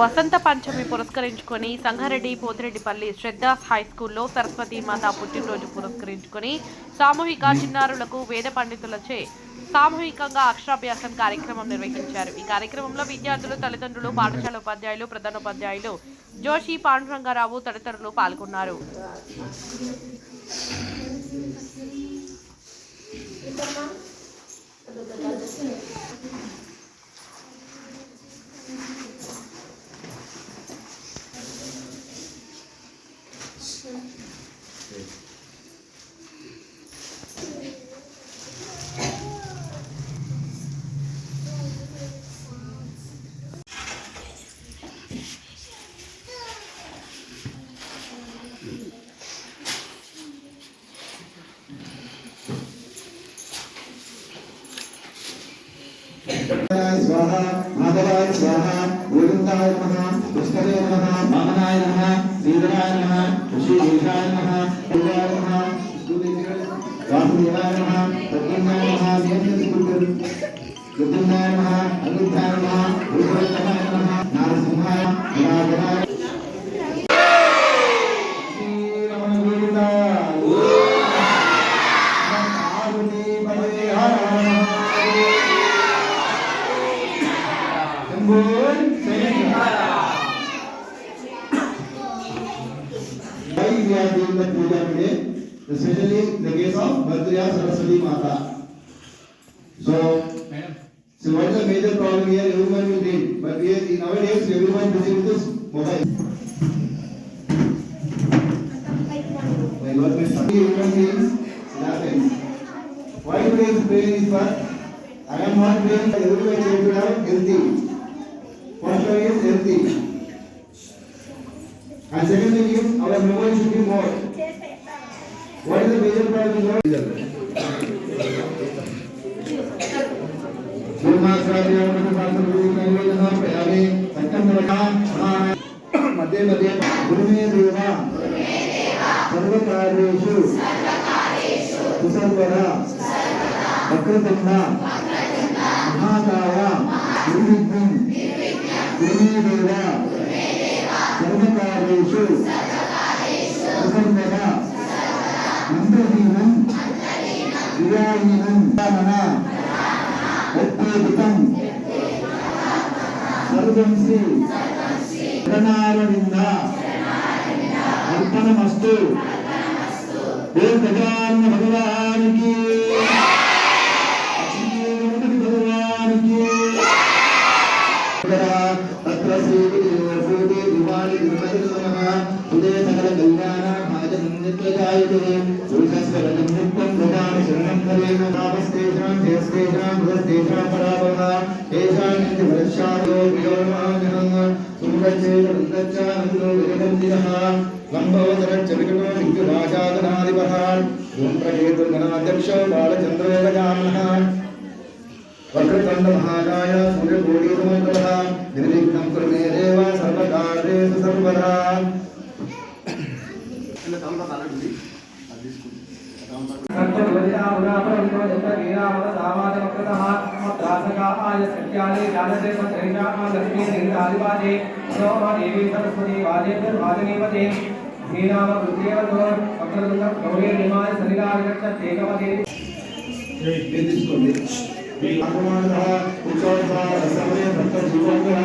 వసంత పంచమి పురస్కరించుకొని సంగారెడ్డి పోతిరెడ్డిపల్లి శ్రద్ధాస్ హై స్కూల్లో సరస్వతి మాత పుట్టినరోజు పురస్కరించుకొని సామూహిక చిన్నారులకు వేద పండితులచే సామూహికంగా అక్షరాభ్యాసం కార్యక్రమం నిర్వహించారు. ఈ కార్యక్రమంలో విద్యార్థులు తల్లిదండ్రులు పాఠశాల ఉపాధ్యాయులు ప్రధానోపాధ్యాయులు జోషి పాండురంగారావు తదితరులు పాల్గొన్నారు. स्वाहा माधवाय स्वाहा गोविंदाय नमः पुष्करे नमः वामनाय नमः श्रीधराय नमः ऋषिकेशाय नमः शिवाय नमः वासुदेवाय नमः प्रद्युम्नाय नमः कृद्युम्नाय नमः अनिध्याय नमः भूषवत्तमाय नमः नारसिंहाय निराजनाय Good. We the puja today? Especially in the case of Bhadraya Saraswati Mata. So, so what is the major problem here? Everyone will read, but here in nowadays everyone busy with this mobile. What we study human beings, happens. Why today's prayer is for? I am not praying everyone should have healthy. First one is healthy. And second thing is our memory should be more. What is the major part of the memory? మధ్య మధ్య గురుమే దేవ సర్వకార్యేషు కుసర్వర వక్రతున్న మహాకాయ నిర్విఘ్నం గురుమే దేవ సర్వకార్యేషు ఉపంగన ఇంద్రహీనం క్రియాహీనం మన ఉత్తేజితం ప్రణారవింద అర్పణమస్తు. గజాన్న భగవానికి బాలచంద్రో గజాననః వక్రతుండ మహాకాయ సూర్యకోటి సమగ్రః నిర్విఘ్నం కురు మే దేవ సర్వకార్యేషు సర్వదా మీరు తీసుకోండి మీ ఆగమనః ఉత్సవః సమయ భక్త జీవనః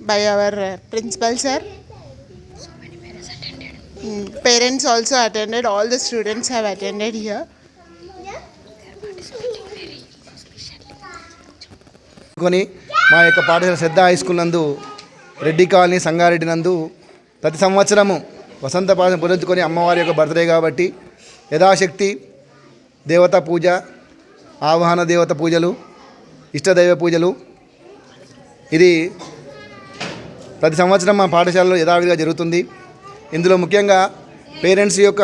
by our principal principal sir. Mm, Parents also attended, all the students have attended here. కొని మా యొక్క పాఠశాల శ్రద్ధ హై స్కూల్ నందు రెడ్డి కాలనీ సంగారెడ్డి నందు ప్రతి సంవత్సరము వసంత పాఠశాల పురించుకొని అమ్మవారి యొక్క బర్త్డే కాబట్టి యథాశక్తి దేవతా పూజ ఆవాహన దేవత పూజలు ఇష్టదైవ పూజలు. ఇది ప్రతి సంవత్సరం మా పాఠశాలలో యథావిధిగా జరుగుతుంది. ఇందులో ముఖ్యంగా పేరెంట్స్ యొక్క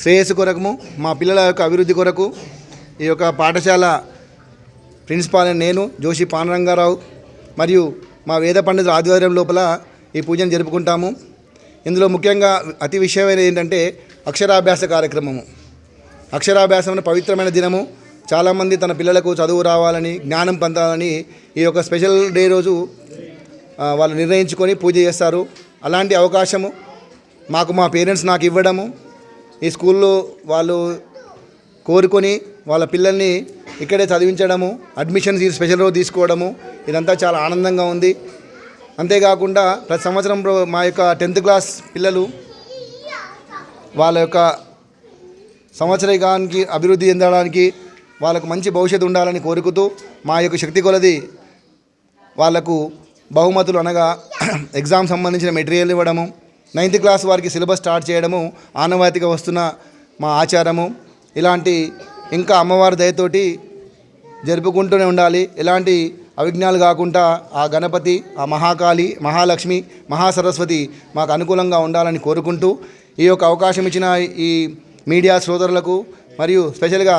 శ్రేయస్సు కొరకము మా పిల్లల యొక్క అభివృద్ధి కొరకు ఈ యొక్క పాఠశాల ప్రిన్సిపాల్ నేను జోషి పానరంగారావు మరియు మా వేద పండితుల ఆధ్వర్యం లోపల ఈ పూజను జరుపుకుంటాము. ఇందులో ముఖ్యంగా అతి విషయమైన ఏంటంటే అక్షరాభ్యాస కార్యక్రమము. అక్షరాభ్యాసం పవిత్రమైన దినము. చాలామంది తన పిల్లలకు చదువు రావాలని జ్ఞానం పొందాలని ఈ యొక్క స్పెషల్ డే రోజు వాళ్ళు నిర్ణయించుకొని పూజ చేస్తారు. అలాంటి అవకాశము మాకు మా పేరెంట్స్ నాకు ఇవ్వడము ఈ స్కూల్లో వాళ్ళు కోరుకొని వాళ్ళ పిల్లల్ని ఇక్కడే చదివించడము అడ్మిషన్స్ ఈ స్పెషల్ రోజు తీసుకోవడము ఇదంతా చాలా ఆనందంగా ఉంది. అంతేకాకుండా ప్రతి సంవత్సరం మా యొక్క టెన్త్ క్లాస్ పిల్లలు వాళ్ళ యొక్క సంవత్సరికానికి అభివృద్ధి చెందడానికి వాళ్ళకు మంచి భవిష్యత్తు ఉండాలని కోరుకుతూ మా యొక్క శక్తి కొలది వాళ్ళకు బహుమతులు అనగా ఎగ్జామ్ సంబంధించిన మెటీరియల్ ఇవ్వడము నైన్త్ క్లాస్ వారికి సిలబస్ స్టార్ట్ చేయడము ఆనవాయితీగా వస్తున్న మా ఆచారము. ఇలాంటి ఇంకా అమ్మవారి దయతోటి జరుపుకుంటూనే ఉండాలి. ఎలాంటి అవిఘ్నాలు కాకుండా ఆ గణపతి ఆ మహాకాళి మహాలక్ష్మి మహాసరస్వతి మాకు అనుకూలంగా ఉండాలని కోరుకుంటూ ఈ యొక్క అవకాశం ఇచ్చిన ఈ మీడియా సోదరులకు మరియు స్పెషల్గా